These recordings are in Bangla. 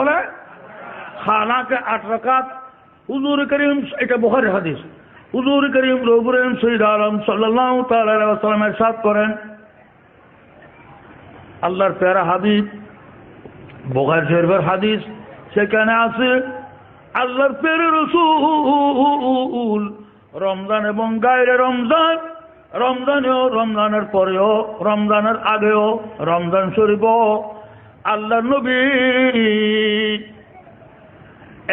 বলে খানাকে আট রাকাত, হুজুর করিম, এটা বুখারীর হাদিস। হুজুর করিম আলম করেন। আল্লাহর প্যারা হাবিব বোখার হাদিস, সেখানে আছে, আল্লাহর পেরে রসুল, রমজান এবং গায়ের রমজান, রমজানেও রমজানের পরেও, রমজানের আগেও, রমজান শরীফও আল্লাহ নবী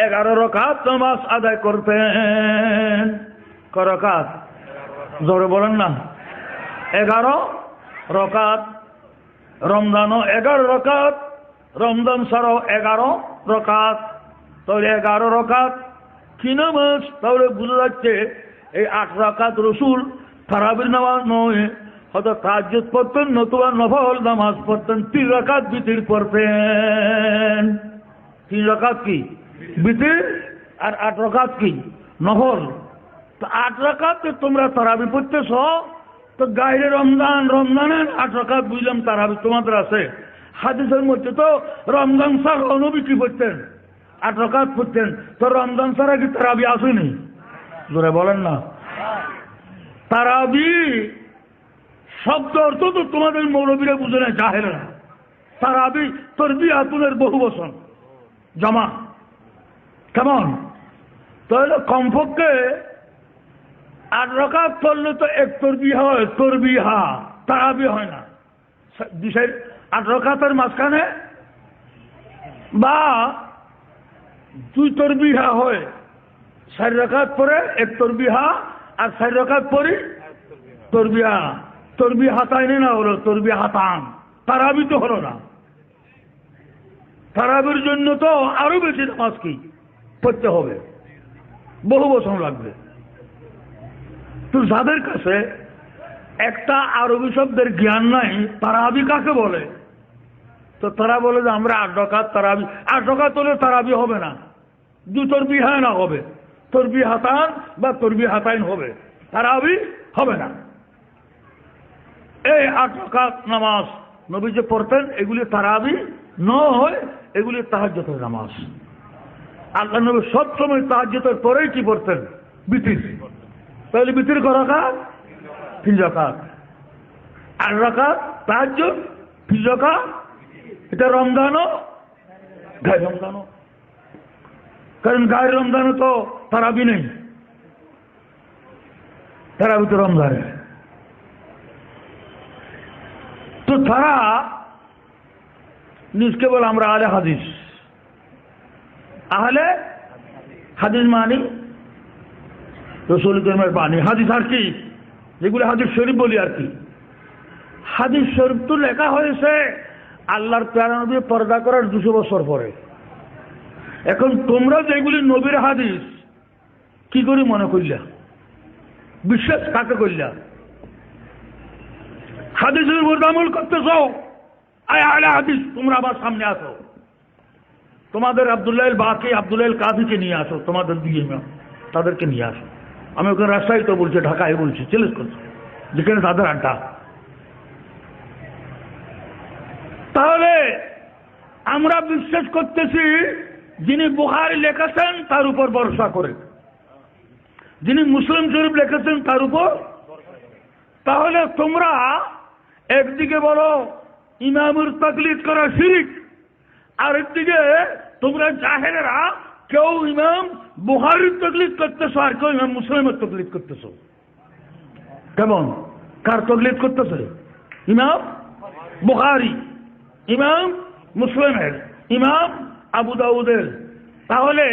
এগারো রকাত নামাজ আদায় করতেন করকাত জোরে বলেন না। এগারো রকাত। রমজানও এগারো রকাত। রমজান ছাড়াও এগারো রকাত। তাহলে এগারো রকাত কি নামাজ? তাহলে বুঝা যাচ্ছে এই আট রকাত রসুল তারাবির নামাজ নয়। হয়তো তাজ্জুদ পড়তেন, নতুবা নফল নামাজ পড়তেন, তিন রাকাত বিতির পড়তেন। তিন রাকাত কি? বিতির আর আট রাকাত কি? নফল। আট রাকাত তোমরা তারাবি পড়তেছ, তো গাইরে রমজান, রমজানের আট রাকাত বুঝলাম তারাবি তোমাদের আছে। হাদিসের মধ্যে তো রমজান স্যার অনবী কি পড়তেন? আট রাকাত পড়তেন। তো রমজান ছাড়া কি তারাবি আসেনি? জোরে বলেন না। তারাবি শব্দ অর্থ তো তোমাদের মৌলবীরা বুঝে না জাহেরা তারাবি তরবি আতুনের বহু বসন জমা। কেমন? তাহলে কমপক্ষে আট রকাত পড়লে তো এক তরবি হয় তরবি হা তারাবি হয় না। দিশের আট রকাতের মাঝখানে বা দুই তরবিহা হয়। চার রকাত পরে এক তরবিহা, আর চার রকাত পরে তরবিহা। তরবি হাতাইনি না হলো, তরবি হাতান। তারাবি তো হলো না। তারাবির জন্য তো আরও বেশি নামাজ কি? পড়তে হবে। বহু বছর লাগবে। তো যাদের কাছে একটা আরবি শব্দের জ্ঞান নাই, তারাবি কাকে বলে? তো তারা বলে যে, আমরা আট ডকাত তারাবি আট ডকাত হলে তারাবি হবে না। দু তরবি হ্যাঁ না হবে। তরবি হাতান বা তরবি হাতাইন হবে। তারাবি হবে না। এই আট ডকাত নামাজ নবী যে পড়তেন, এগুলি তারাবি ন হয় এগুলি তাহাজ্যতের নামাজ। আল্লাহ নবী সবসময় তাহাজ্যতের পরেই কি পড়তেন? বিতির। তাহলে বিতির ক রাখাত তিন রাখাত আট রাখাত তাহাজ্য তিন রাখাত এটা রমজানও, গায়ে রমজানও। কারণ গায়ের রমজানও তো তারাবি নেই। তারাবি তো রমজানে। তো তারা নিজকে বলে আমরা আলে হাদিস। আহলে হাদিস মানি? রসুল করিমের বাণী। হাদিস আর কি? যেগুলো হাদিস শরীফ বলি আর কি। হাদিস শরীফ তো লেখা হয়েছে আল্লাহর প্যারা নবী পর্দা করার দুশো বছর পরে। এখন তোমরা যেগুলি নবীর হাদিস, কি করে মনে করলা? বিশ্বাস কাকে করলা? হাদিসের উপর আমল আয় আলে হাদিস, তোমরা আবার সামনে আসো। তোমাদের আবদুল্লাহ বাকি আবদুল্লাহ কাদিকে নিয়ে আসো, তোমাদের দিকে তাদেরকে নিয়ে আসো। আমি ওখানে রাস্তায় তো বলছি, ঢাকায় বলছি চ্যালেঞ্জ করছি যেখানে তাদের আড্ডা। তাহলে আমরা বিশ্বাস করতেছি, যিনি বুহারি লেখেছেন, তার উপর ভরসা করে। যিনি মুসলিম শরীফ লিখেছেন, তার উপর। তাহলে তোমরা একদিকে বলো ইমামুর তকলিদ করা শিরিক, আরেকদিকে তোমরা জাহেরেরা কেউ ইমাম বুহারির তকলিদ করতেছো আর কেউ ইমাম মুসলিমের তকলিদ করতেছো। কেমন? কার তকলিদ করতেছে? ইমাম বুহারি ইমাম মুসলিমের, ইমাম আবু দাউদের। তাহলে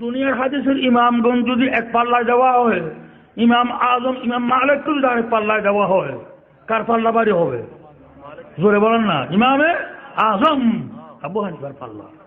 দুনিয়ার হাদিসের ইমামগঞ্জ যদি এক পাল্লায় দেওয়া হয়, ইমাম আজম, ইমাম মালিককে যদি আরেক পাল্লায় দেওয়া হয় কার পাল্লা বাড়ি হবে। জোরে বলেন না। ইমামে আজম আবু হানিফার পাল্লা।